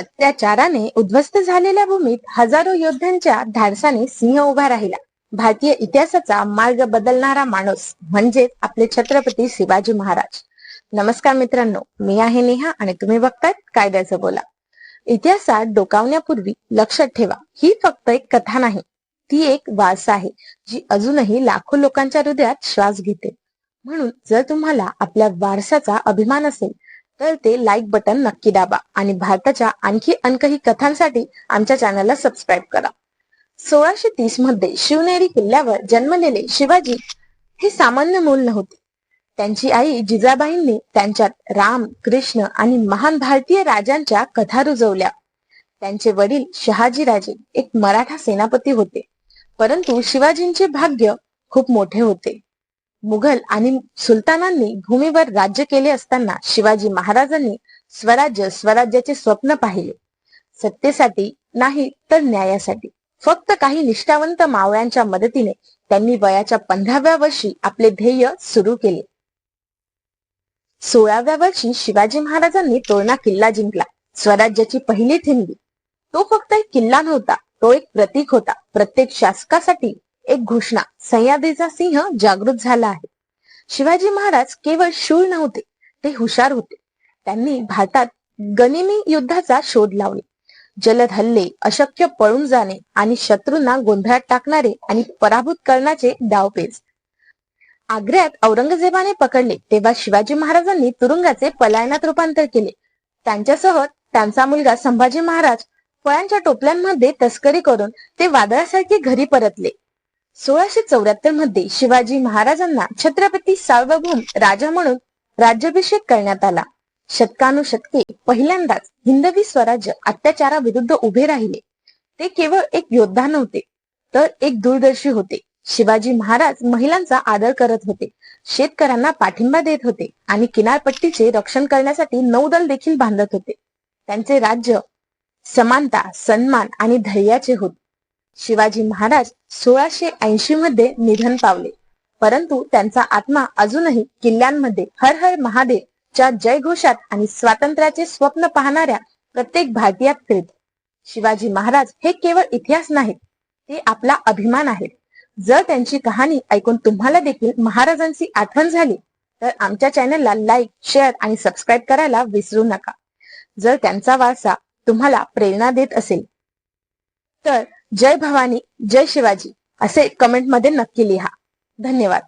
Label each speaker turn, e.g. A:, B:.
A: अत्याचाराने उद्ध्वस्त झालेल्या भूमीत हजारो योद्ध्यांच्या धाडसाने सिंह उभा राहिला. भारतीय इतिहासाचा मार्ग बदलणारा माणूस म्हणजेच आपले छत्रपती शिवाजी महाराज. नमस्कार मित्रांनो मी आहे नेहा आणि तुम्ही बघताय कायद्याचं बोला. इतिहासात डोकावण्यापूर्वी लक्षात ठेवा ही फक्त एक कथा नाही ती एक वारसा आहे जी अजूनही लाखो लोकांच्या हृदयात श्वास घेते. म्हणून जर तुम्हाला आपल्या वारसाचा अभिमान असेल तर ते लाईक बटन नक्की दाबा आणि भारताच्या आणखी अनकही कथांसाठी आमच्या चॅनलला सबस्क्राईब करा. सोळाशे तीसमध्ये शिवनेरी किल्ल्यावर जन्मलेले शिवाजी हे सामान्य मूल नव्हते. त्यांची आई जिजाबाईंनी त्यांच्यात राम कृष्ण आणि महान भारतीय राजांच्या कथा रुजवल्या. त्यांचे वडील शहाजीराजे एक मराठा सेनापती होते. परंतु शिवाजींचे भाग्य खूप मोठे होते. मुघल आणि सुलतानांनी भूमीवर राज्य केले असताना शिवाजी महाराजांनी स्वराज्य स्वराज्याचे स्वप्न पाहिले. सत्तेसाठी नाही तर न्यायासाठी. फक्त काही निष्ठावंत मावळ्यांच्या मदतीने त्यांनी वयाच्या पंधराव्या वर्षी आपले ध्येय सुरू केले. सोळाव्या वर्षी शिवाजी महाराजांनी तोरणा किल्ला जिंकला. स्वराज्याची पहिली थिंडी तो फक्त एक किल्ला नव्हता तो एक प्रतीक होता. प्रत्येक शासकासाठी एक घोषणा. सह्याद्रीचा सिंह जागृत झाला आहे. शिवाजी महाराज केवळ शूर नव्हते ते हुशार होते. त्यांनी भारतात गनिमी युद्धाचा शोध लावले. जलद हल्ले अशक्य पळून जाणे आणि शत्रूंना गोंधळात टाकणारे आणि पराभूत करण्याचे डावपेच आग्र्यात औरंगजेबाने पकडले तेव्हा शिवाजी महाराजांनी तुरुंगाचे पलायनात रूपांतर केले. त्यांच्यासह त्यांचा मुलगा संभाजी महाराज फळांच्या टोपल्यांमध्ये तस्करी करून ते वादळासारखे घरी परतले. सोळाशे चौऱ्याहत्तरमध्ये शिवाजी महाराजांना छत्रपती सार्वभौम राजा म्हणून राज्याभिषेक करण्यात आला. शतकानुशतके पहिल्यांदाच हिंदवी स्वराज्य अत्याचाराविरुद्ध उभे राहिले. ते केवळ एक योद्धा नव्हते तर एक दूरदर्शी होते. शिवाजी महाराज महिलांचा आदर करत होते शेतकऱ्यांना पाठिंबा देत होते आणि किनारपट्टीचे रक्षण करण्यासाठी नौदल देखील बांधत होते. त्यांचे राज्य समानता सन्मान आणि धैर्याचे होते. शिवाजी महाराज सोळाशे ऐंशी मध्ये निधन पावले. परंतु त्यांचा आत्मा अजूनही किल्ल्यांमध्ये हर हर महादेव च्या जयघोषात आणि स्वातंत्र्याचे स्वप्न पाहणाऱ्या प्रत्येक भारतीयात फिरत. शिवाजी महाराज हे केवळ इतिहास नाहीत ते आपला अभिमान आहेत. जर त्यांची कहाणी ऐकून तुम्हाला देखील महाराजांची आठवण झाली तर आमच्या चॅनलला लाईक शेअर आणि सबस्क्राईब करायला विसरू नका. जर त्यांचा वारसा तुम्हाला प्रेरणा देत असेल तर जय भवानी जय शिवाजी. असे कमेंटमध्ये नक्की लिहा. धन्यवाद.